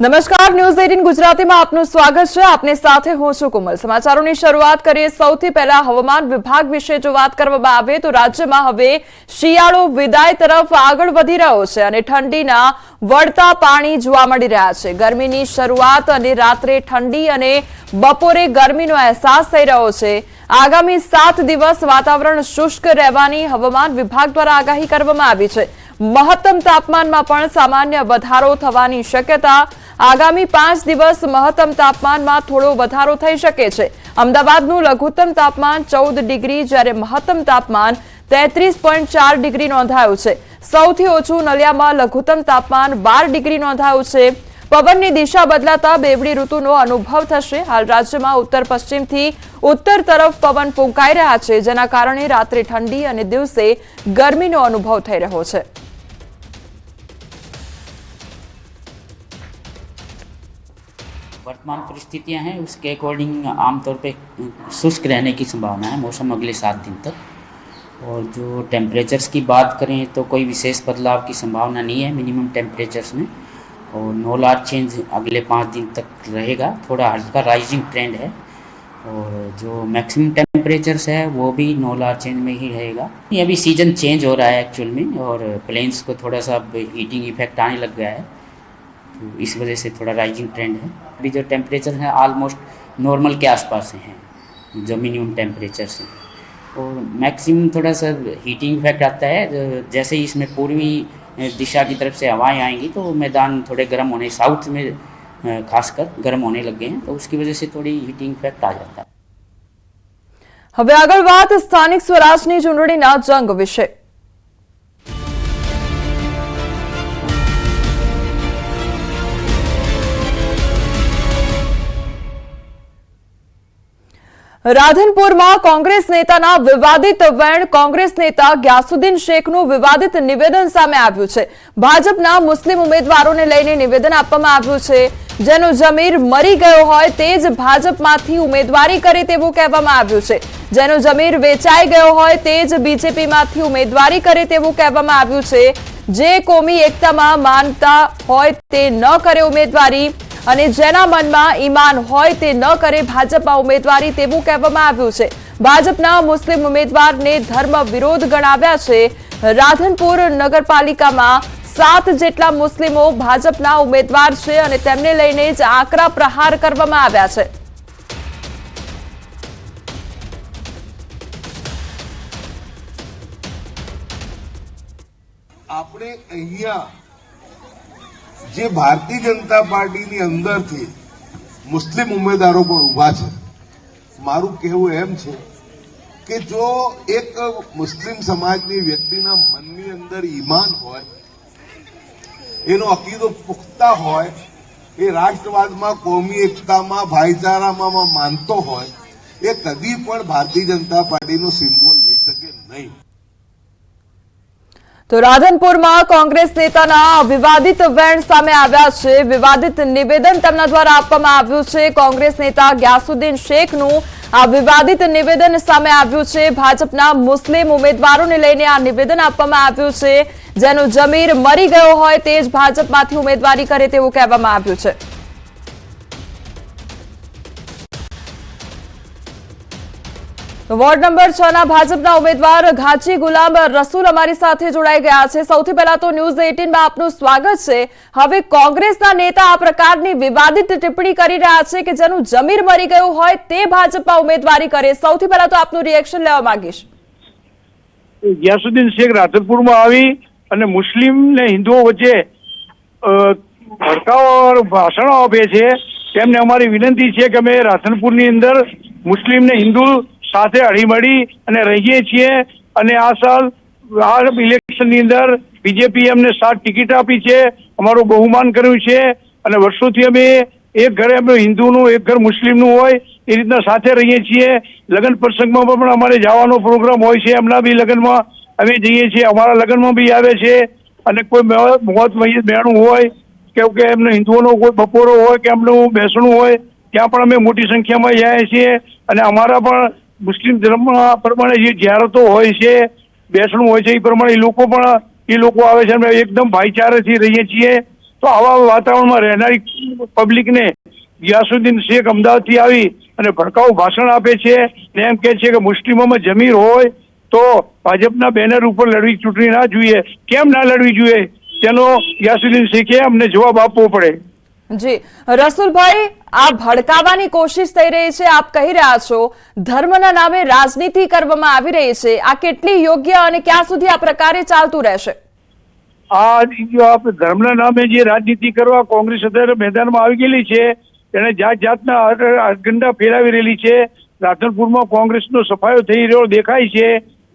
નમસ્કાર, news eighteen ગુજરાતીમાં આપનું સ્વાગત છે. આપની સાથે હું છું કુમલ. સમાચારોની શરૂઆત કરીએ. સૌથી પહેલા હવામાન વિભાગ વિશે જો વાત કરવામાં આવે તો રાજ્યમાં હવે શિયાળો વિદાય તરફ આગળ વધી રહ્યો છે અને ઠંડીના વળતા પાણી જોવા મળી રહ્યા છે. ગરમીની શરૂઆત અને રાત્રે ઠંડી અને બપોરે ગરમીનો અહેસાસ થઈ રહ્યો છે. આગામી સાત દિવસ વાતાવરણ શુષ્ક રહેવાની હવામાન વિભાગ દ્વારા આગાહી કરવામાં આવી છે. મહત્તમ તાપમાનમાં પણ સામાન્ય વધારો થવાની શક્યતા આગામી પાંચ દિવસ મહત્તમ તાપમાનમાં થોડો વધારો થઈ શકે છે. અમદાવાદનું લઘુત્તમ તાપમાન ચૌદ ડિગ્રી, જ્યારે મહત્તમ તાપમાન તેત્રીસ પોઈન્ટ ચાર ડિગ્રી નોંધાયું છે. સૌથી ઓછું નલિયામાં લઘુત્તમ તાપમાન બાર ડિગ્રી નોંધાયું છે. પવનની દિશા બદલાતા બેવડી ઋતુનો અનુભવ થશે. હાલ રાજ્યમાં ઉત્તર પશ્ચિમથી ઉત્તર તરફ પવન ફૂંકાઈ રહ્યા છે, જેના કારણે રાત્રે ઠંડી અને દિવસે ગરમીનો અનુભવ થઈ રહ્યો છે. वर्तमान परिस्थितियाँ हैं, उसके अकॉर्डिंग आमतौर पे, शुष्क रहने की संभावना है मौसम अगले सात दिन तक। और जो टेम्परेचर्स की बात करें तो कोई विशेष बदलाव की संभावना नहीं है मिनिमम टेम्परेचर्स में। और नो लार्ज चेंज अगले पाँच दिन तक रहेगा, थोड़ा हल्का राइजिंग ट्रेंड है। और जो मैक्सिमम टेम्परेचर्स है, वो भी नो लार्ज चेंज में ही रहेगा। अभी सीज़न चेंज हो रहा है एक्चुअल में, और प्लेन्स को थोड़ा सा हीटिंग इफ़ेक्ट आने लग गया है। इस वजह से थोड़ा राइजिंग ट्रेंड है अभी जो टेम्परेचर है ऑलमोस्ट नॉर्मल के आसपास हैं जो मिनिमम टेम्परेचर से और मैक्सिमम थोड़ा सा हीटिंग इफेक्ट आता है जो- जैसे ही इसमें पूर्वी दिशा की तरफ से हवाएं आएंगी तो मैदान थोड़े गर्म होने साउथ में अ, खासकर गर्म होने लग गए हैं तो उसकी वजह से थोड़ी हीटिंग इफेक्ट आ जाता है હવે આગળ વાત સ્થાનિક સ્વરાજની ચૂંટણીના જંગ વિશે રાધનપુરમાં કોંગ્રેસ નેતાના વિવાદિત વેણ કોંગ્રેસ નેતા ગ્યાસુદ્દીન શેખનું વિવાદિત નિવેદન સામે આવ્યું છે. ભાજપના મુસ્લિમ ઉમેદવારોને લઈને નિવેદન આપવામાં આવ્યું છે. જેનો જમીર મરી ગયો હોય તે જ ભાજપમાંથી ઉમેદવારી કરે તેવું કહેવામાં આવ્યું છે. જેનો જમીર વેચાઈ ગયો હોય તે જ બીજેપીમાંથી ઉમેદવારી કરે તેવું કહેવામાં આવ્યું છે. જે કોમી એકતામાં માનતા હોય તે ન કરે ઉમેદવારી. અને જેના મનમાં ઈમાન હોય તે ન કરે ભાજપમાં ઉમેદવારી તેવું કહેવામાં આવ્યું છે. ભાજપના મુસ્લિમ ઉમેદવારને ધર્મ વિરોધ ગણાવ્યા છે. રાધનપુર નગરપાલિકામાં સાત જેટલા મુસ્લિમો ભાજપના ઉમેદવાર છે અને તેમને લઈને જ આકરા પ્રહાર કરવામાં આવ્યા છે. આપણે અહીંયા જે ભારતીય જનતા પાર્ટીની અંદરથી મુસ્લિમ ઉમેદવારો પણ ઊભા છે. મારું કહેવું એમ છે કે જો એક મુસ્લિમ સમાજની વ્યક્તિના મનની અંદર ઈમાન હોય, એનો અકીદો પુખ્તા હોય, એ રાષ્ટ્રવાદમાં, કોમી એકતામાં, ભાઈચારામાં માનતો હોય, એ કદી પણ ભારતીય જનતા પાર્ટીનો સિમ્બોલ લઈ શકે નહીં. તો રાધનપુરમાં કોંગ્રેસ નેતાના વિવાદિત વેણ સામે આવ્યા છે. વિવાદિત નિવેદન તેમના દ્વારા આપવામાં આવ્યું છે. કોંગ્રેસ નેતા ગ્યાસુદ્દીન શેખનું આ વિવાદિત નિવેદન સામે આવ્યું છે. ભાજપના મુસ્લિમ ઉમેદવારોને લઈને આ નિવેદન આપવામાં આવ્યું છે. જેનો જમીર મરી ગયો હોય તે જ ભાજપમાંથી ઉમેદવારી કરે તેવું કહેવામાં આવ્યું છે. વોર્ડ નંબર છ ના ભાજપના ઉમેદવાર ઘાચી ગુલામ રસૂલ અમારી સાથે જોડાઈ ગયા છે. સૌથી પહેલા તો ન્યૂઝ એટીનમાં આપનું સ્વાગત છે. હવે કોંગ્રેસના નેતા આ પ્રકારની વિવાદિત ટિપ્પણી કરી રહ્યા છે કે જેનું જમીર મરી ગયું હોય તે ભાજપમાં ઉમેદવારી કરે. સૌથી પહેલા તો આપનું રિએક્શન લેવા માંગીશ. ગિયાસુદ્દીન શેખ રાધનપુરમાં આવી અને મુસ્લિમ ને હિન્દુઓ વચ્ચે ભડકાઓ ભાષણો આપે છે. તેમને અમારી વિનંતી છે કે અમે રાધનપુરની અંદર મુસ્લિમ ને હિન્દુ સાથે હળીમળી અને રહીએ છીએ. અને આ સાલ, આ ઇલેક્શનની અંદર બીજેપી અમને સાત ટિકિટ આપી છે. અમારું બહુમાન કર્યું છે. અને વર્ષોથી અમે એક ઘરે, અમે હિન્દુનું, એક ઘર મુસ્લિમનું હોય, એ રીતના સાથે રહીએ છીએ. લગ્ન પ્રસંગમાં પણ અમારે જવાનો પ્રોગ્રામ હોય છે. એમના બી લગ્નમાં અમે જઈએ છીએ. અમારા લગ્નમાં બી આવે છે. અને કોઈ મોત બેણું હોય, કે કે એમને હિન્દુઓનો કોઈ બપોરો હોય, કે એમનું બેસણું હોય, ત્યાં પણ અમે મોટી સંખ્યામાં જઈએ છીએ. અને અમારા પણ મુસ્લિમ ધર્મ પ્રમાણે જે જ્યારતો હોય છે, બેસણું હોય છે, એ પ્રમાણે એ લોકો પણ એ લોકો આવે છે અમે એકદમ ભાઈચારાથી રહીએ છીએ. તો આવા વાતાવરણમાં રહેનારી પબ્લિકને ગિયાસુદ્દીન શેખ અમદાવાદથી આવી અને ભડકાઉ ભાષણ આપે છે ને એમ કહે છે કે મુસ્લિમોમાં જમીર હોય તો ભાજપના બેનર ઉપર લડવી ચૂંટણી ના જોઈએ. કેમ ના લડવી જોઈએ? તેનો ગિયાસુદ્દીન શેખે અમને જવાબ આપવો પડે. જી, રસુલભાઈ, આ ભડકાવાની કોશિશ થઈ રહી છે, આપ કહી રહ્યા છો, ધર્મના નામે રાજનીતિ કરવામાં આવી રહી છે, આ કેટલી યોગ્ય અને ક્યાં સુધી આ પ્રકારે ચાલતું રહેશે? આ જો આપ ધર્મના નામે જે રાજનીતિ કરવા કોંગ્રેસ અત્યારે મેદાનમાં આવી ગયેલી છે એને જાત જાતના અગંડા ફેલાવી રહેલી છે, રાધનપુરમાં કોંગ્રેસનો સફાયો થઈ રહ્યો દેખાય છે,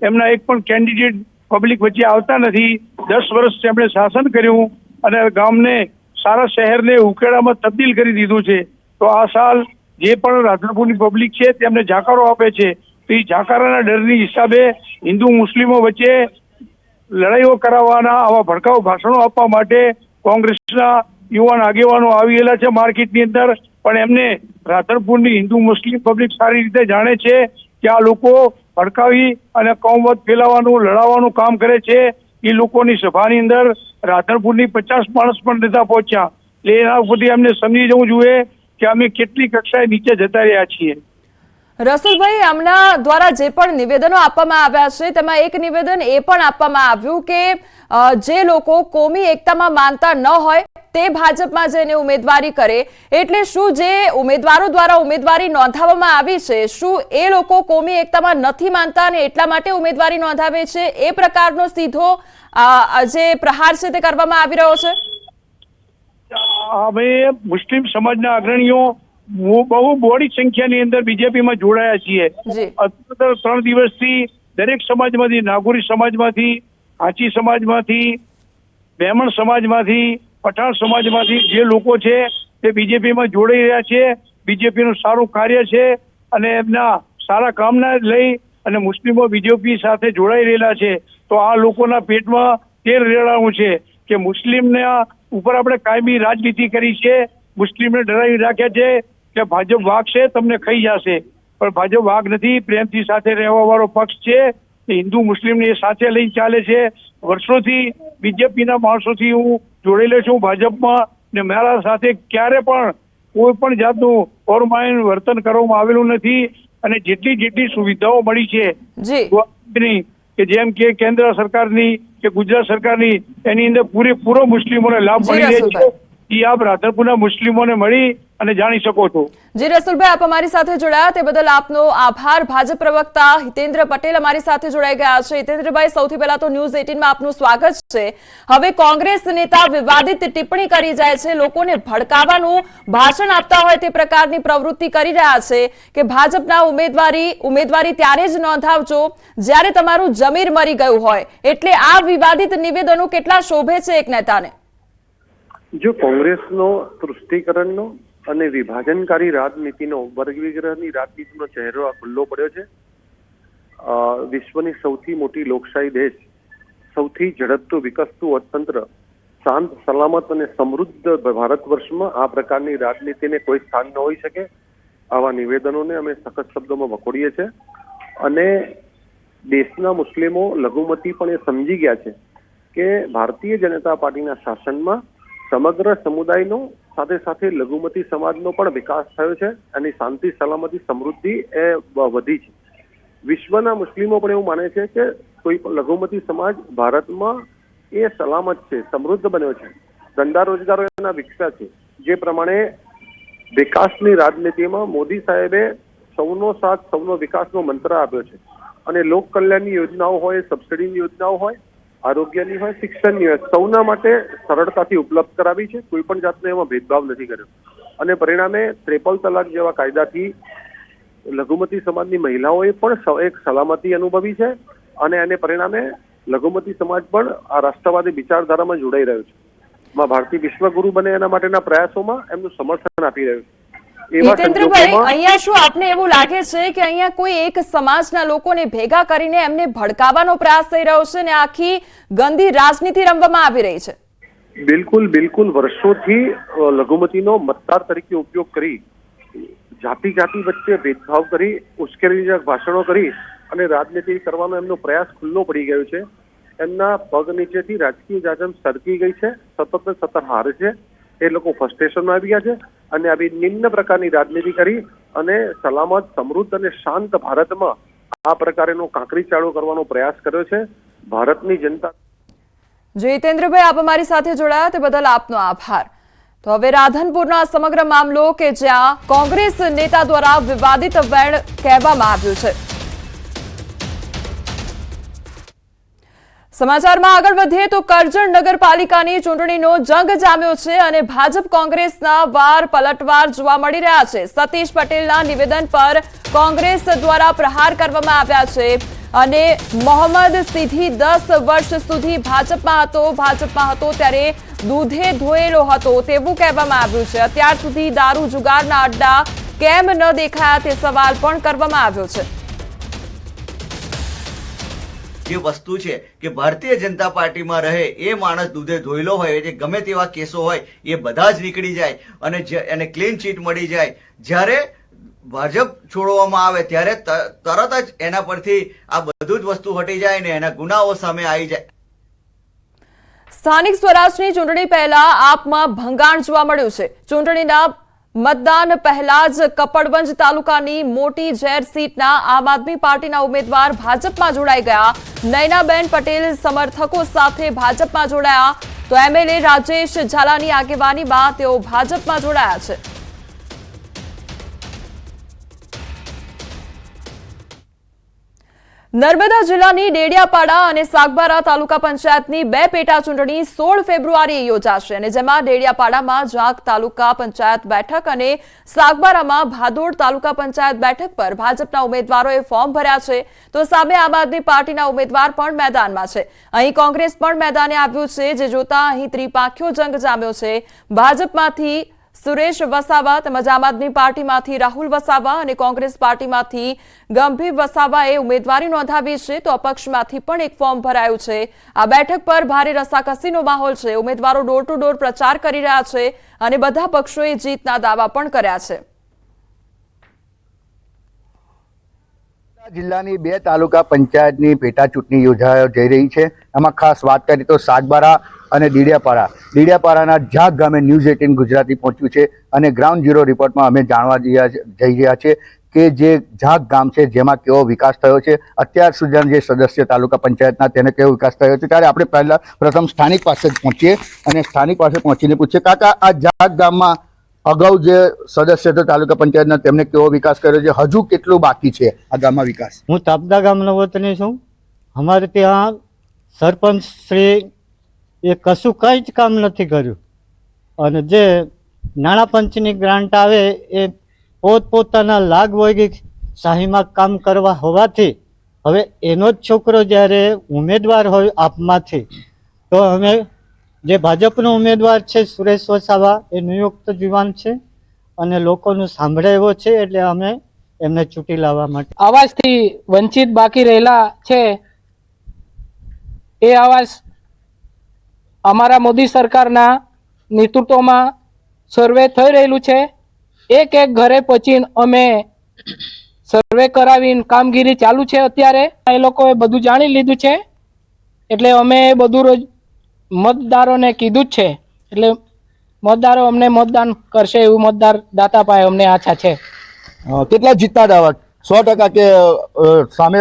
એમના એક પણ કેન્ડિડેટ પબ્લિક વચ્ચે આવતા નથી. દસ વર્ષ તેમણે શાસન કર્યું અને ગામને સારા શહેરને ઉકેડામાં તબદીલ કરી દીધું છે. તો આ સાલ જે પણ રાધનપુરની પબ્લિક છે તેમને જાકારો આપે છે. તો એ જાકારાના ડરની હિસાબે હિન્દુ મુસ્લિમો વચ્ચે લડાઈઓ કરાવવાના આવા ભડકાઉ ભાષણો આપવા માટે કોંગ્રેસના યુવાન આગેવાનો આવેલા છે માર્કેટની અંદર. પણ એમને રાધનપુરની હિન્દુ મુસ્લિમ પબ્લિક સારી રીતે જાણે છે કે આ લોકો ભડકાવી અને કૌમત ફેલાવવાનું, લડાવવાનું કામ કરે છે. એ લોકોની સભાની અંદર રાધનપુરની પચાસ માણસ પણ નેતા પહોંચ્યા. એટલે એના ઉપરથી એમને સમજી જવું જોઈએ કે અમે કેટલી કક્ષાએ નીચે જતા રહ્યા છીએ. રસુલભાઈ, આમના દ્વારા જે પણ નિવેદનો આપવામાં આવ્યા છે, તેમાં એક નિવેદન એ પણ આપવામાં આવ્યું કે જે લોકો કોમી એકતામાં માનતા ન હોય, તે ભાજપમાં જઈને ઉમેદવારી કરે. એટલે શું જે ઉમેદવારો દ્વારા ઉમેદવારી નોંધાવવામાં આવી છે, શું એ લોકો કોમી એકતામાં નથી માનતા અને એટલા માટે ઉમેદવારી નોંધાવે છે? એ પ્રકારનો સીધો જે પ્રહાર છે તે કરવામાં આવી રહ્યો છે? અમે મુસ્લિમ સમાજના અગ્રણીઓ બહુ બહુ બોડી સંખ્યાની અંદર બીજેપીમાં જોડાયા છીએ. અત્યારે ત્રણ દિવસથી દરેક સમાજમાંથી નાગોરી સમાજમાંથી આચી સમાજમાંથી બ્રાહ્મણ સમાજમાંથી પઠાણ સમાજમાંથી જે લોકો છે તે બીજેપીમાં જોડાઈ રહ્યા છે. બીજેપીનું સારું કાર્ય છે અને એમના સારા કામના લઈ અને મુસ્લિમો બીજેપી સાથે જોડાઈ રહેલા છે. તો આ લોકોના પેટમાં તેલ રેડાવું છે કે મુસ્લિમના ઉપર આપણે કાયમી રાજનીતિ કરી છે. મુસ્લિમને ડરાવી રાખ્યા છે. કે ભાજપ વાઘ છે તમને ખાઈ જશે. પણ ભાજપ વાઘ નથી પ્રેમથી સાથે રહેવા વાળો પક્ષ છે હિન્દુ મુસ્લિમને એ સાથે લઈને ચાલે છે. વર્ષોથી બીજેપીના માણસોથી હું જોડેલો છું ભાજપમાં ને મારા સાથે ક્યારે પણ કોઈ પણ જાતનું ઓરમાયન વર્તન કરવામાં આવેલું નથી. અને જેટલી જેટલી સુવિધાઓ મળી છે કે જેમ કે કેન્દ્ર સરકારની કે ગુજરાત સરકારની એની અંદર પૂરેપૂરો મુસ્લિમોને લાભ મળી રહ્યો છે. એ આપ રાધનપુરના મુસ્લિમોને મળી અને જાણી શકો છો. જી રસુલભાઈ આપ અમારી સાથે જોડાયા. તે બદલ આપનો આભાર. ભાજપ પ્રવક્તા હિતેન્દ્ર પટેલ અમારી સાથે જોડાઈ ગયા છે. હિતેન્દ્રભાઈ સૌથી પહેલા તો ન્યૂઝ 18 માં આપનું સ્વાગત છે. હવે કોંગ્રેસ નેતા વિવાદિત ટિપ્પણી કરી જાય છે. લોકોને ભડકાવાનું ભાષણ આપતા હોય તે પ્રકારની પ્રવૃત્તિ કરી રહ્યા છે કે ભાજપના ઉમેદવારી ઉમેદવારી ત્યારે જ નોંધાવજો જ્યારે તમારું જમીર મરી ગયું હોય. એટલે આ વિવાદિત નિવેદનો કેટલા શોભે છે એક નેતાને? જો કોંગ્રેસનો તૃષ્ટિકરણનો અને વિભાજનકારી રાજનીતિનો વર્ગીકરણની રાજનીતિનો ચહેરો આ ખુલ્લો પડ્યો છે. વિશ્વની સૌથી મોટી લોકશાહી દેશ, સૌથી ઝડપતું, વિકસતું અર્થતંત્ર, શાંત, સલામત અને સમૃદ્ધ ભારત વર્ષમાં આ પ્રકારની રાજનીતિને કોઈ સ્થાન ન હોઈ શકે આવા નિવેદનોને અમે સખત શબ્દોમાં વખોડીએ છીએ. અને દેશના મુસ્લિમો લઘુમતી પણ એ સમજી ગયા છે કે ભારતીય જનતા પાર્ટીના શાસનમાં સમગ્ર સમુદાયનો સાથે સાથે લઘુમતી સમાજનો પણ વિકાસ થયો છે અને શાંતિ, સલામતી, સમૃદ્ધિ એ વધી છે. વિશ્વના મુસ્લિમો પણ એવું માને છે કે કોઈ પણ લઘુમતી સમાજ ભારતમાં એ સલામત છે, સમૃદ્ધ બન્યો છે. ધંધા રોજગારો એના વિકસ્યા છે. જે પ્રમાણે વિકાસની રાજનીતિમાં મોદી સાહેબે સૌનો સાથ, સૌનો વિકાસનો મંત્ર આપ્યો છે. અને લોક કલ્યાણની યોજનાઓ હોય સબસિડીની યોજનાઓ હોય આરોગ્યની હોય, શિક્ષણની હોય, સૌના માટે સરળતાથી ઉપલબ્ધ કરાવી છે. કોઈ પણ જાતનો એમાં ભેદભાવ નથી કર્યો. અને પરિણામે ત્રેપલ તલાક જેવા કાયદાથી લઘુમતી સમાજની મહિલાઓએ પણ એક સલામતી અનુભવી છે અને એને પરિણામે લઘુમતી સમાજ પણ આ રાષ્ટ્રવાદી વિચારધારામાં જોડાઈ રહ્યો છે. માં ભારતી વિશ્વગુરુ બને એના માટેના પ્રયાસોમાં એમનું સમર્થન આપી રહ્યું છે. હિતેન્દ્રભાઈ અહીંયા શું આપને એવું લાગે છે કે અહીંયા કોઈ એક સમાજના લોકોને ભેગા કરીને એમને ભડકાવવાનો પ્રયાસ થઈ રહ્યો છે ને આખી ગંદી રાજનીતિ રમવામાં આવી રહી છે? બિલકુલ બિલકુલ. વર્ષોથી લઘુમતીનો મતદાર તરીકે ઉપયોગ કરી જાતિ જાતિ વચ્ચે ભેદભાવ કરી ઉશ્કેરણીજનક ભાષણો કરી અને રાજનીતિ કરવાનો એમનો પ્રયાસ ખુલ્લો પડી ગયો છે. એમના પગ નીચેથી રાજકીય જાજમ સરકી ગઈ છે. સતત ને સતત હારે છે. એ લોકો ફ્રસ્ટ્રેશનમાં આવી ગયા છે અને આવી નિમ્ન પ્રકારની રાજનીતિ કરી અને સલામત, સમૃદ્ધ અને શાંત ભારતમાં આ પ્રકારેનો કાંકરી ચાળો કરવાનો પ્રયાસ કર્યો છે. ભારતની જનતા જીતેન્દ્રભાઈ આપ અમારી સાથે જોડાયા તે બદલ આપનો આભાર. તો હવે રાધનપુરના સમગ્ર મામલો કે જ્યાં કોંગ્રેસ નેતા દ્વારા વિવાદિત વેણ કહેવામાં આવ્યું છે. સમાચારમાં આગળ વધીએ તો કરજણ નગરપાલિકાની ચૂંટણીનો જંગ જામ્યો છે અને ભાજપ કોંગ્રેસના વાર પલટવાર જોવા મળી રહ્યા છે. સતીશ પટેલના નિવેદન પર કોંગ્રેસ દ્વારા પ્રહાર કરવામાં આવ્યા છે અને મોહમ્મદ સીધી દસ વર્ષ સુધી ભાજપમાં હતો. ભાજપમાં હતો ત્યારે દૂધે ધોયેલો હતો તેવું કહેવામાં આવ્યું છે. અત્યાર સુધી દારૂ જુગારના અડ્ડા કેમ ન દેખાયા તે સવાલ પણ કરવામાં આવ્યો છે. જે વસ્તુ છે કે ભારતીય જનતા પાર્ટીમાં રહે એ માણસ દૂધે ધોયેલો હોય જે ગમે તેવા કેસો હોય, એ બધા જ નીકળી જાય અને એને ક્લીન ચીટ મળી જાય. જ્યારે ભાજપ છોડવામાં આવે, ત્યારે તરત જ એના પરથી આ બધું જ વસ્તુ હટી જાય ને એના ગુનાઓ સામે આવી જાય. સ્થાનિક સ્વરાજની ચૂંટણી પહેલા આપમાં ભંગાણ જોવા મળ્યું છે. ચૂંટણીના મતદાન પહેલા જ કપડવંજ તાલુકાની મોટી ઝેર સીટના આમ આદમી પાર્ટીના ઉમેદવાર ભાજપમાં જોડાઈ ગયા. નયનાબેન પટેલ સમર્થકો સાથે ભાજપમાં જોડાયા. તો એમએલએ રાજેશ ઝાલાની આગેવાનીમાં તેઓ ભાજપમાં જોડાયા છે. નર્મદા જિલ્લાની ડેડિયાપાડા અને સાગબારા તાલુકા પંચાયતની બે પેટા ચૂંટણી સોળ ફેબ્રુઆરીએ યોજાશે અને જેમાં ડેડિયાપાડામાં જાગ તાલુકા પંચાયત બેઠક અને સાગબારામાં ભાદોડ તાલુકા પંચાયત બેઠક પર ભાજપના ઉમેદવારોએ ફોર્મ ભર્યા છે. તો સામે આમ આદમી પાર્ટીના ઉમેદવાર પણ મેદાનમાં છે. અહીં કોંગ્રેસ પણ મેદાને આવ્યું છે. જે જોતા અહીં ત્રિપાંખ્યો જંગ જામ્યો છે. ભાજપમાંથી સુરેશ વસાવા તેમજ આમ આદમી પાર્ટીમાંથી રાહુલ વસાવા અને કોંગ્રેસ પાર્ટીમાંથી ગંભીર વસાવાએ ઉમેદવારી નોંધાવી છે, તો અપક્ષમાંથી પણ એક ફોર્મ ભરાયું છે. આ બેઠક પર ભારે રસાકસીનો માહોલ છે. ઉમેદવારો ડોર ટુ ડોર પ્રચાર કરી રહ્યા છે અને બધા પક્ષોએ જીતના દાવા પણ કર્યા છે. જિલ્લાની બે તાલુકા પંચાયતની પેટા ચૂંટણી યોજાઈ જઈ રહી છે. એમાં ખાસ વાત કરીએ તો સાગબારા અને ડીડિયાપાડા. ડીડિયાપાડાના ઝાક ગામે ન્યૂઝ એટીન ગુજરાતી પહોંચ્યું છે અને ગ્રાઉન્ડ ઝીરો રિપોર્ટમાં અમે જાણવા જઈ રહ્યા છે કે જે ઝાક ગામ છે જેમાં કેવો વિકાસ થયો છે. અત્યાર સુધીના જે સદસ્ય તાલુકા પંચાયતના તેને કેવો વિકાસ થયો છે ત્યારે આપણે પહેલાં પ્રથમ સ્થાનિક પાસે જ પહોંચીએ અને સ્થાનિક પાસે પહોંચીને પૂછીએ, કાકા, આ ઝાક ગામમાં અગાઉ જે સદસ્ય હતો તાલુકા પંચાયતના તેમને કેવો વિકાસ કર્યો છે? હજુ કેટલું બાકી છે આ ગામમાં વિકાસ? હું તાપદા ગામનો વતની છું. અમારે ત્યાં સરપંચ શ્રી એ કશું કંઈ જ કામ નથી કર્યું. અને જે નાણાં પંચની ગ્રાન્ટ આવે એ પોતપોતાના લાગ વૈગી શાહીમાં કામ કરવા હોવાથી હવે એનો જ છોકરો જ્યારે ઉમેદવાર હોય આપમાંથી, તો અમે જે ભાજપનો ઉમેદવાર છે સુરેશ વસાવા, એ નિયુક્ત જુવાન છે અને લોકોનું સાંભળે એવો છે એટલે અમે એમને ચૂંટી લાવવા માટે. આવાજથી વંચિત બાકી રહેલા છે એ આવાસ અમારા મોદી સરકારના નેતૃત્વમાં સર્વે થઈ રહેલું છે. એક એક ઘરે પહોંચીને અમે સર્વે કરાવીને કામગીરી ચાલુ છે અત્યારે. એ લોકોએ બધું જાણી લીધું છે. એટલે અમે બધું રોજ મતદારોને કીધું જ છે. એટલે મતદારો અમને મતદાન કરશે એવું મતદાર દાતા પાસે અમને આશા છે. કેટલા જીતતા દાવા સો ટકા કે સામે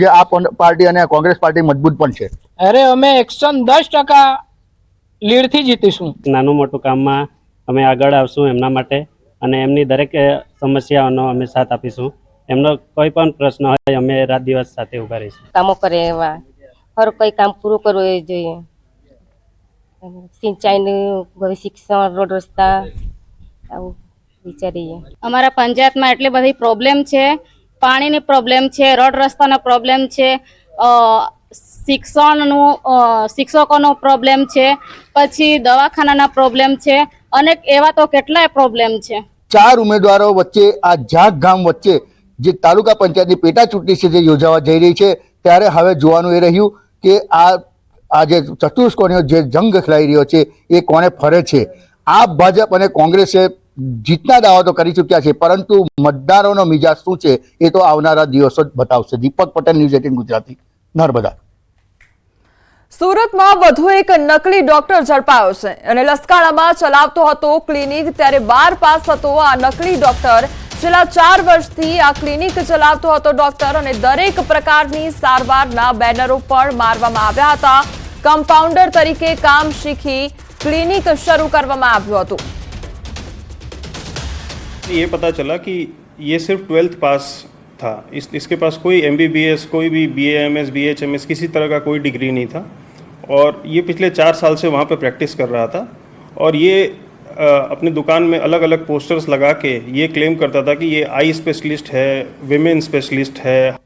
જે આ પાર્ટી અને કોંગ્રેસ પાર્ટી મજબૂત પણ છે. અરે અમે એકસો દસ ટકા લીડથી જીતીશું. નાનું મોટું કામમાં અમે આગળ આવશું એમના માટે અને એમની દરેક સમસ્યાઓનો અમે સાથ આપીશું. એમનો કોઈ પણ પ્રશ્ન હોય અમે રાત દિવસ સાથે ઊભા રહીશું. કામો કરે એવા. હર કોઈ કામ પૂરું કરવું એ જોઈએ. સિંચાઈનું હવે શિક્ષણ રોડ રસ્તા આવું વિચારીએ. અમારા પંચાયતમાં એટલી બધી પ્રોબ્લેમ છે. પાણીની પ્રોબ્લેમ છે રોડ રસ્તાનો પ્રોબ્લેમ છે. શિક્ષણનું શિક્ષકોનો પ્રોબ્લેમ છે, પછી દવાખાનાના પ્રોબ્લેમ છે, અને એવા તો કેટલાય પ્રોબ્લેમ છે. ચાર ઉમેદવારો વચ્ચે, આ જાગ ગામ વચ્ચે, જે તાલુકા પંચાયતની પેટા ચૂંટણી છે જે યોજાવા જઈ રહી છે, ત્યારે હવે જોવાનું એ રહ્યું કે આ આ જે ચતુષ્કોણીઓ, જે જંગ ખેલાઈ રહ્યો છે, એ કોને ફરે છે? આ ભાજપ અને કોંગ્રેસે જીતના દાવા તો કરી ચૂક્યા છે, પરંતુ મતદારોનો મિજાજ શું છે, એ તો આવનારા દિવસો જ બતાવશે. Deepak Patel, news eighteen Gujarati, Narmada. સુરતમાં વધુ એક નકલી ડોક્ટર ઝડપાયો છે અને લસકાણામાં ચલાવતો હતો ક્લિનિક ત્યારે બાર પાસ હતો આ નકલી ડોક્ટર છેલ્લા ચાર વર્ષથી આ ક્લિનિક ચલાવતો હતો ડોક્ટર અને દરેક પ્રકારની સારવારના બેનરો પણ મારવામાં આવ્યા હતા કમ્પાઉન્ડર તરીકે કામ શીખી ક્લિનિક શરૂ કરવામાં આવ્યું હતું ये पता चला कि ये सिर्फ ट्वेल्थ पास था। इस, इसके पास कोई एमबीबीएस कोई भी B M S B H M S किसी तरह का कोई डिग्री नहीं था। और ये पिछले चार साल से वहाँ पे प्रैक्टिस कर रहा था। और ये अपने दुकान में अलग अलग पोस्टर्स लगा के ये क्लेम करता था कि ये आई स्पेशलिस्ट है वेमेन स्पेशलिस्ट है।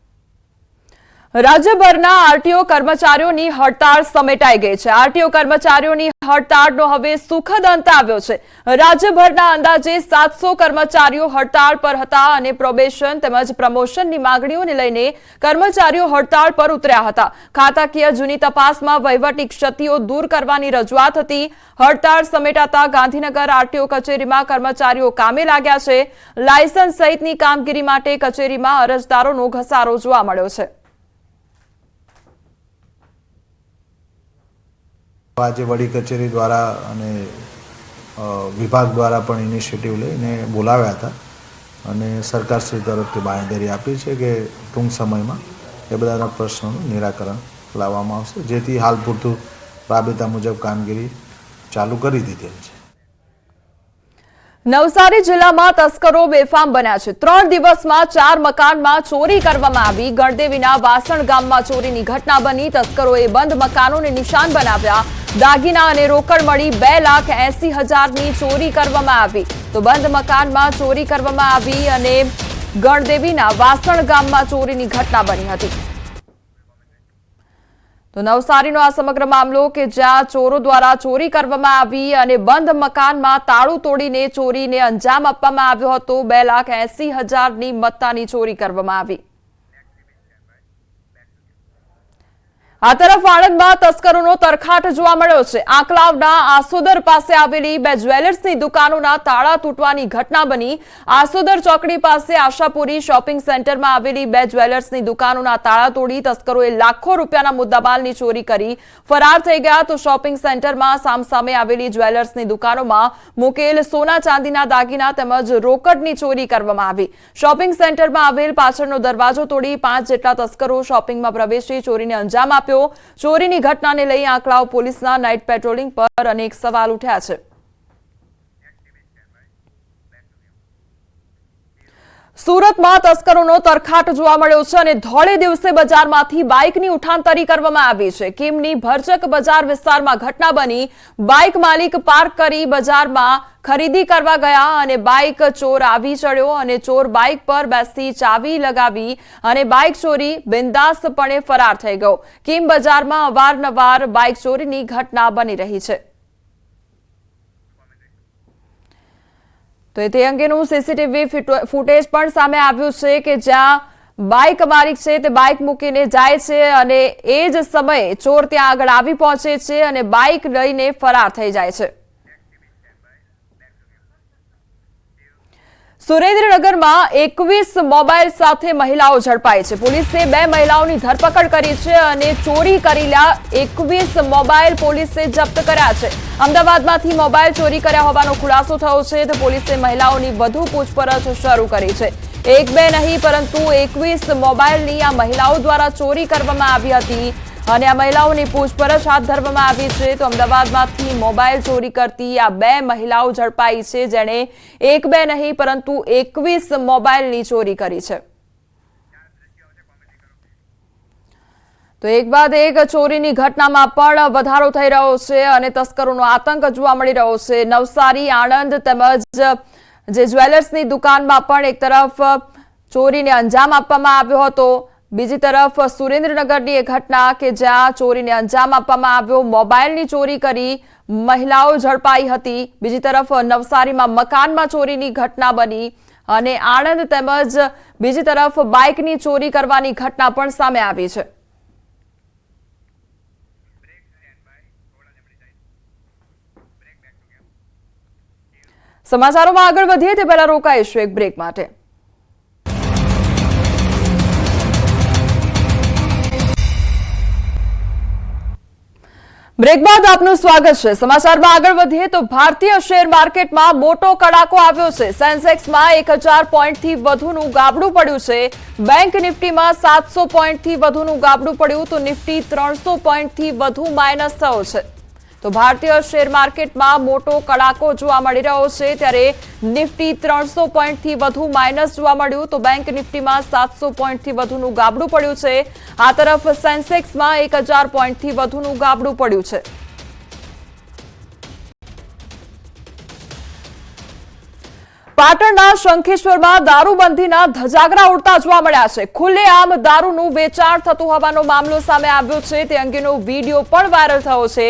રાજ્યભરના આરટીઓ કર્મચારીઓની હડતાળ સમેટાઈ ગઈ છે. આરટીઓ કર્મચારીઓની હડતાળનો હવે સુખદ અંત આવ્યો છે. રાજ્યભરના અંદાજે સાતસો કર્મચારીઓ હડતાળ પર હતા અને પ્રોબેશન તેમજ પ્રમોશનની માંગણીઓને લઈને કર્મચારીઓ હડતાળ પર ઉતર્યા હતા. ખાતાકીય જૂની તપાસમાં વહીવટી ક્ષતિઓ દૂર કરવાની રજૂઆત હતી. હડતાળ સમેટાતા ગાંધીનગર આરટીઓ કચેરીમાં કર્મચારીઓ કામે લાગ્યા છે. લાયસન્સ સહિતની કામગીરી માટે કચેરીમાં અરજદારોનો ઘસારો જોવા મળ્યો છે. આજે વડી કચેરી દ્વારા અને વિભાગ દ્વારા પણ ઇનિશિયેટિવ લઈને બોલાવ્યા હતા. અને સરકારશ્રી તરફથી બાંયધરી આપી છે કે ટૂંક સમયમાં એ બધાના પ્રશ્નોનું નિરાકરણ લાવવામાં આવશે. જેથી હાલ પૂરતું રાબેતા મુજબ કામગીરી ચાલુ કરી દીધેલ છે. નવસારી જિલ્લામાં તસ્કરો બેફામ બન્યા છે. ત્રણ દિવસમાં ચાર મકાનમાં ચોરી કરવામાં આવી. ગણદેવીના વાસણ ગામમાં ચોરીની ઘટના બની. તસ્કરોએ બંધ મકાનોને નિશાન બનાવ્યા. દાગીના અને રોકડ મળી બે લાખ એસી હજારની ચોરી કરવામાં આવી. તો બંધ મકાનમાં ચોરી કરવામાં આવી અને ગણદેવીના વાસણ ગામમાં ચોરીની ઘટના બની હતી. તો નવસારીનો આ સમગ્ર મામલો કે જ્યાં ચોરો દ્વારા ચોરી કરવામાં આવી અને બંધ મકાનમાં તાળું તોડીને ચોરીને અંજામ આપવામાં આવ્યો હતો, બે લાખ એસી હજારની મત્તાની ચોરી કરવામાં આવી. આ તરફ આણંદમાં તસ્કરોનો તરખાટ જોવા મળ્યો છે. આંકલાવના આસોદર પાસે આવેલી બે જ્વેલર્સની દુકાનોના તાળા તૂટવાની ઘટના બની. આસોદર ચોકડી પાસે આશાપુરી શોપિંગ સેન્ટરમાં આવેલી બે જ્વેલર્સની દુકાનોના તાળા તોડી તસ્કરોએ લાખો રૂપિયાના મુદ્દામાલની ચોરી કરી. ફરાર થઈ ગયા તો શોપિંગ સેન્ટરમાં સામસામે આવેલી જ્વેલર્સની દુકાનોમાં મુકેલ સોના ચાંદીના દાગીના તેમજ રોકડની ચોરી કરવામાં આવી. શોપિંગ સેન્ટરમાં આવેલ પાછળનો દરવાજો તોડી પાંચ જેટલા તસ્કરો શોપિંગમાં પ્રવેશી ચોરીને અંજામ આપ્યો. ચોરીની ઘટનાને લઈ આંકલાવ પોલીસના નાઇટ પેટ્રોલિંગ પર અનેક સવાલ ઉઠ્યા છે. સુરતમાં તસ્કરોનો તરખાટ જોવા મળ્યો છે અને ધોળે દિવસે બજારમાંથી બાઇકની ઉઠાંતરી કરવામાં આવી છે. કિમની ભરચક બજાર વિસ્તારમાં ઘટના બની. બાઇક માલિક પાર્ક કરી બજારમાં ખરીદી કરવા ગયા અને બાઇક ચોર આવી ચડ્યો અને ચોર બાઇક પર બેસી ચાવી લગાવી અને બાઇક ચોરી બિંદાસ્તપણે ફરાર થઈ ગયો. કિમ બજારમાં અવારનવાર બાઇક ચોરીની ઘટના બની રહી છે. તો તે અંગેનું સીસીટીવી ફૂટેજ પણ સામે આવ્યું છે કે જ્યાં બાઇક માલિક છે, તે બાઇક મૂકીને જાય છે અને એ જ સમયે ચોર ત્યાં આગળ આવી પહોંચે છે અને બાઇક લઈને ફરાર થઈ જાય છે. સુરેન્દ્રનગરમાં એકવીસ મોબાઈલ સાથે મહિલાઓ ઝડપાઈ છે. પોલીસે બે મહિલાઓની ધરપકડ કરી છે અને ચોરી કરેલા એકવીસ મોબાઈલ પોલીસે જપ્ત કર્યા છે. અમદાવાદમાંથી મોબાઈલ ચોરી કર્યા હોવાનો ખુલાસો થયો છે તો પોલીસે મહિલાઓની વધુ પૂછપરછ શરૂ કરી છે. એક બે નહીં, પરંતુ એકવીસ મોબાઈલની આ મહિલાઓ દ્વારા ચોરી કરવામાં આવી હતી. અને આ મહિલાઓની પૂછપરછ હાથ ધરવામાં આવી છે. તો અમદાવાદમાંથી મોબાઈલ ચોરી કરતી આ બે મહિલાઓ ઝડપાઈ છે. જેણે એક બે નહીં, પરંતુ એકવીસ મોબાઈલની ચોરી કરી છે. તો એક બાદ એક ચોરીની ઘટનામાં પણ વધારો થઈ રહ્યો છે અને તસ્કરોનો આતંક જોવા મળી રહ્યો છે. નવસારી, આણંદ તેમજ જે જ્વેલર્સની દુકાનમાં પણ એક તરફ ચોરીને અંજામ આપવામાં આવ્યો હતો. બીજી તરફ સુરેન્દ્રનગરની એ ઘટના કે જ્યાં ચોરીને અંજામ આપવામાં આવ્યો, મોબાઈલની ચોરી કરી મહિલાઓ ઝડપાઈ હતી. બીજી તરફ નવસારીમાં મકાનમાં ચોરીની ઘટના બની અને આણંદ તેમજ બીજી તરફ બાઇકની ચોરી કરવાની ઘટના પણ સામે આવી છે. સમાચારોમાં આગળ વધીએ તે પહેલા રોકાઈશું એક બ્રેક માટે. બ્રેક બાદ આપનું સ્વાગત છે. સમાચારમાં આગળ વધીએ તો ભારતીય શેર માર્કેટમાં મોટો કડાકો આવ્યો છે. સેન્સેક્સમાં એક હજાર પોઈન્ટથી વધુનું ગાબડું પડ્યું છે. બેંક નિફ્ટીમાં સાતસો પોઈન્ટથી વધુનું ગાબડું પડ્યું તો નિફ્ટી ત્રણસો પોઈન્ટથી વધુ માઇનસ થયો છે. તો ભારતીય શેર માર્કેટમાં મોટો કડાકો જોવા મળી રહ્યો છે. ત્યારે નિફ્ટી ત્રણસો પોઈન્ટથી વધુ માઇનસ જોવા મળ્યું. તો બેંક નિફ્ટીમાં સાતસો પોઈન્ટથી વધુનું ગાબડું પડ્યું છે. આ તરફ સેન્સેક્સમાં એક હજાર પોઈન્ટથી વધુનું ગાબડું પડ્યું છે. પાટણના શંખેશ્વરમાં દારૂબંધીના ધજાગરા ઉડતા જોવા મળ્યા છે. ખુલ્લેઆમ દારૂનું વેચાણ થતું હોવાનો મામલો સામે આવ્યો છે. તે અંગેનો વીડિયો પણ વાયરલ થયો છે.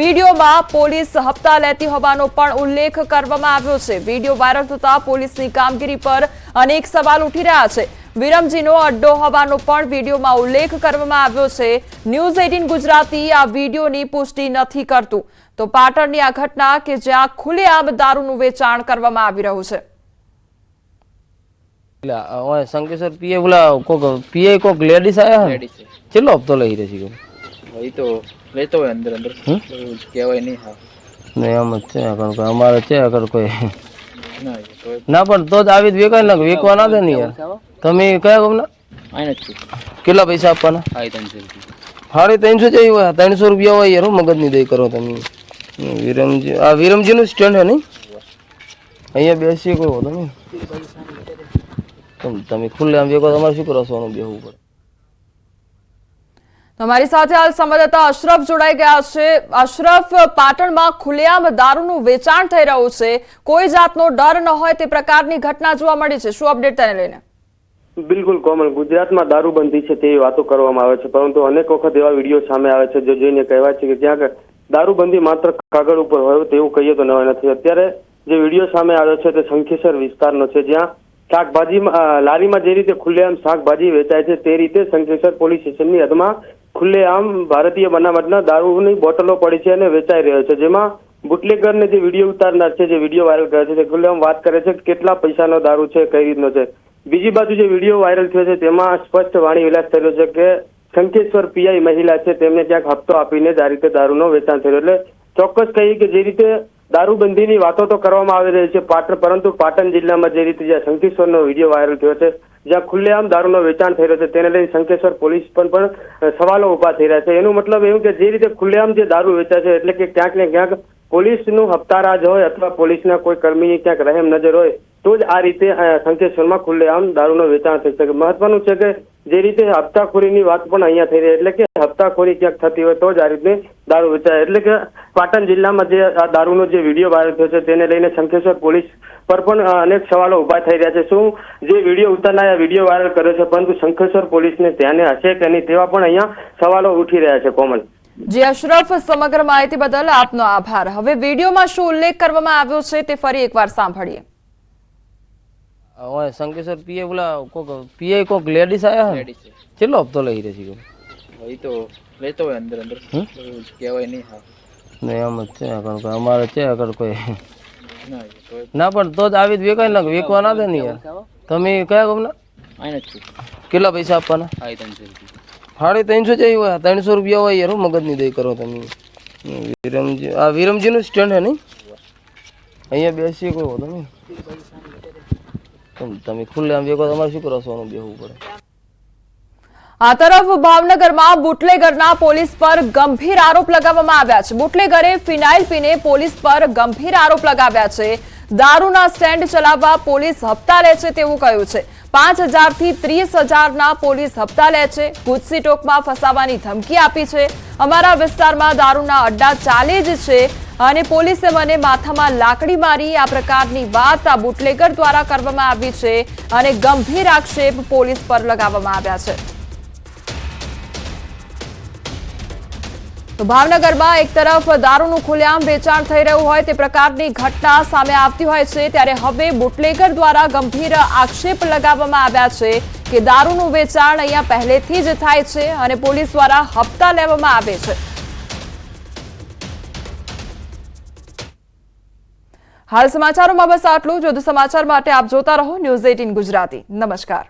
વિડીયોમાં પોલીસ હપ્તા લેતી હોવાનો પણ ઉલ્લેખ કરવામાં આવ્યો છે. વીડિયો વાયરલ થતા પોલીસની કામગીરી પર અનેક સવાલ ઉઠી રહ્યા છે. વિરમજીનો અડ્ડો હોવાનો પણ વિડીયોમાં ઉલ્લેખ કરવામાં આવ્યો છે. ન્યૂઝ એટીન ગુજરાતી આ વિડીયોની પુષ્ટિ નથી કરતું. તો પાટણની આ ઘટના કે જ્યાં ખુલ્લેઆમ દારૂનું વેચાણ કરવામાં આવી રહ્યું છે. ઓય શંકેશ્વર પીએ બોલા કોક પીએ કોક લેડીઝ આયા હે? કેટલો હપ્તો લઈ રહી છે એ તો લેતો હોય અંદર અંદર. હમ? કહેવાય નહીં હા. ને એમ જ છે આગળ કોઈ અમારે છે આગળ કોઈ. ના એ તો ના પણ તો જ આવી જ વેકાય ને વેકવા ના દે ને યાર. તમે કયા ગમના? આઈને જ છે કેટલા પૈસા આપવાના? હા ત્રણસો રૂપિયા. સાડી ત્રણસો જેવી હોય ત્રણસો રૂપિયા હોય યાર હું મગજની દઈ કરો તમે. વિરમજી આ વિરમજીનું સ્ટેન્ડ હે નહીં? અહીંયા બેસીએ કોઈ હોતો નહીં. તમ- તમે ખુલ્લે આમ તમારે શું કરો સોનું બેહવું પડે? અમારી સાથે હાલ સંવાદદાતા અશરફ જોડાઈ ગયા છે. અશરફ પાટણમાં ખુલ્લેઆમ દારૂનું વેચાણ થઈ રહ્યું છે. કોઈ જાતનો ડર ન હોય તે પ્રકારની ઘટના જોવા મળી છે. શું અપડેટ તેને લઈને? બિલકુલ કોમલ. ગુજરાતમાં દારૂબંધી છે તેવી વાતો કરવામાં આવે છે. પરંતુ અનેક વખત એવા વીડિયો સામે આવે છે જે જોઈને કહેવાય છે કે જ્યાં દારૂબંધી માત્ર કાગળ ઉપર હોય તેવું કહીએ તો નવા નથી. અત્યારે જે વીડિયો સામે આવ્યો છે તે શંખેશ્વર વિસ્તારનો છે જ્યાં શાકભાજીમાં લારીમાં જે રીતે ખુલ્લેઆમ શાકભાજી વેચાય છે, તે રીતે શંખેશ્વર પોલીસ સ્ટેશનની હદમાં ખુલ્લેઆમ ભારતીય બનાવટના દારૂની બોટલો પડી છે અને વેચાઈ રહ્યો છે. જેમાં બુટલેગરને જે વીડિયો ઉતારનાર છે, જે વીડિયો વાયરલ કરે છે, તે ખુલ્લેઆમ વાત કરે છે કે કેટલા પૈસાનો દારૂ છે, કઈ રીતનો છે. બીજી બાજુ જે વીડિયો વાયરલ થયો છે, તેમાં સ્પષ્ટ વાણી વિલાસ થયો છે કે શંકેશ્વર પીઆઈ મહિલા છે, તેમને ક્યાંક હપ્તો આપીને જ રીતે દારૂનો વેચાણ થયો એટલે ચોક્કસ કહીએ કે જે રીતે દારૂબંધીની વાતો તો કરવામાં આવી રહી છે, પાટણ પરંતુ પાટણ જિલ્લામાં જે રીતે જ્યાં શંકેશ્વરનો વીડિયો વાયરલ થયો છે, જ્યાં ખુલ્લેઆમ દારૂનો વેચાણ થઈ રહ્યો છે, તેને લઈને શંકેશ્વર પોલીસ પણ પણ સવાલો ઊભા થઈ રહ્યા છે. એનો મતલબ એવું કે જે રીતે ખુલ્લેઆમ જે દારૂ વેચાય છે, એટલે કે ક્યાંક ને ક્યાંક પોલીસનું હપ્તારાજ હોય અથવા પોલીસના કોઈ કર્મીની ક્યાંક રહેમ નજર હોય, તો જ આ રીતે શંકેશ્વરમાં ખુલ્લેઆમ દારૂનો વેચાણ થઈ શકે. મહત્વનું છે કે જે રીતે હપ્તાખોરીની વાત પણ અહીંયા થઈ રહી એટલે કે હપ્તાખોરી ક્યાંક થતી હોય તો જ આ રીતે દારૂ વેચાય. એટલે કે પાટણ જિલ્લામાં જે આ દારૂનો જે વીડિયો વાયરલ થયો છે તેને લઈને શંખેશ્વર પોલીસ પર પણ અનેક સવાલો ઊભા થઈ રહ્યા છે. શું જે વીડિયો ઉતારનાર વીડિયો વાયરલ કર્યો છે, પરંતુ શંખેશ્વર પોલીસને ધ્યાને હશે કે નહીં તેવા પણ અહીંયા સવાલો ઉઠી રહ્યા છે કોમલ. જી, અશરફ, સમગ્ર માહિતી બદલ આપનો આભાર. હવે વિડીયોમાં શું ઉલ્લેખ કરવામાં આવ્યો છે તે ફરી એકવાર સાંભળીએ. ઓય શંકેશ્વર પીએ બોલા કોક પીએ કોક લેડીસ આયા હે? કેટલો હપ્તો લઈ રહી છે એ તો લેતો હોય અંદર અંદર? કહેવાય નહીં હા. ને એમ જ છે આગળ કોઈ અમારે છે આગળ કોઈ. ના ના પણ તો જ આવી વેકાય ને વેકવા ના દે ને યાર. તમે કયા ગમના? કેટલા પૈસા આપવાના? સાડી ત્રણસો જેવી હોય ત્રણસો રૂપિયા હોય યાર મગજ મગજની દઈ કરો તમે. વિરમજી આ વિરમજીનું સ્ટેન્ડ હે નહીં? અહીંયા બેસીએ કોઈ નહીં. તમ- તમે ખુલ્લે આમ વેકો તમારે શું કરો બેહવું પડે? આ તરફ ભાવનગરમાં બુટલેગરના પોલીસ પર ગંભીર આરોપ લગાવવામાં આવ્યા છે. બુટલેગરે ફિનાઇલ પીને પોલીસ પર ગંભીર આરોપ લગાવ્યા છે. દારૂના સ્ટેન્ડ ચલાવવા પોલીસ હપ્તા લે છે તેવું કહ્યું છે. પાંચ હજારથી ત્રીસ હજારના પોલીસ હપ્તા લે છે. ગુજસી ટોકમાં ફસાવાની ધમકી આપી છે. અમારા વિસ્તારમાં દારૂના અડ્ડા ચાલે જ છે. અને પોલીસે મને માથામાં લાકડી મારી આ પ્રકારની વાત આ બુટલેગર દ્વારા કરવામાં આવી છે અને ગંભીર આક્ષેપ પોલીસ પર લગાવવામાં આવ્યા છે. તો ભાવનગરમાં એક તરફ દારૂનું ખુલ્લેઆમ વેચાણ થઈ રહ્યું હોય તે પ્રકારની ઘટના સામે આવતી હોય છે, ત્યારે હવે બુટલેગર દ્વારા ગંભીર આક્ષેપ લગાવવામાં આવ્યા છે કે દારૂનું વેચાણ અહીંયા પહેલેથી જ થાય છે અને પોલીસ દ્વારા હપ્તા લેવામાં આવે છે. હાલ સમાચારોમાં બસ આટલું જ. વધુ સમાચાર માટે આપ જોતા રહો ન્યૂઝ એટીન ગુજરાતી. નમસ્કાર.